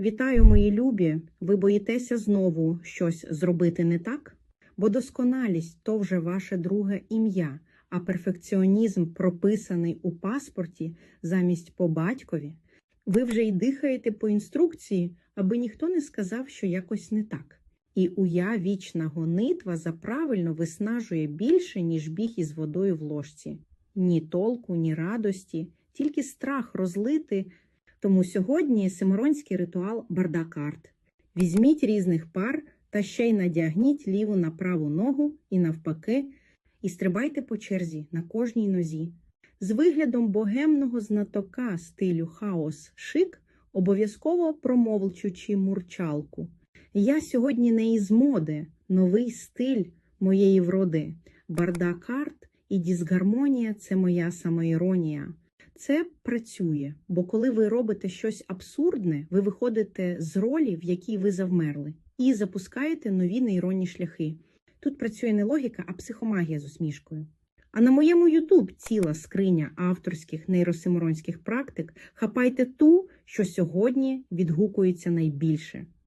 Вітаю, мої любі! Ви боїтеся знову щось зробити не так? Бо досконалість то вже ваше друге ім'я, а перфекціонізм прописаний у паспорті замість по батькові. Ви вже й дихаєте по інструкції, аби ніхто не сказав, що якось не так. І уя вічна гонитва за правильно виснажує більше, ніж біг із водою в ложці. Ні толку, ні радості, тільки страх розлити. Тому сьогодні симоронський ритуал бардакарт. Візьміть різних пар та ще й надягніть ліву на праву ногу і навпаки, і стрибайте по черзі на кожній нозі. З виглядом богемного знатока стилю хаос шик, обов'язково промовчучи мурчалку. Я сьогодні не із моди, новий стиль моєї вроди. Бардакарт і дисгармонія це моя самоіронія. Це працює, бо коли ви робите щось абсурдне, ви виходите з ролі, в якій ви завмерли, і запускаєте нові нейронні шляхи. Тут працює не логіка, а психомагія з усмішкою. А на моєму Ютуб ціла скриня авторських нейросиморонських практик. Хапайте ту, що сьогодні відгукується найбільше.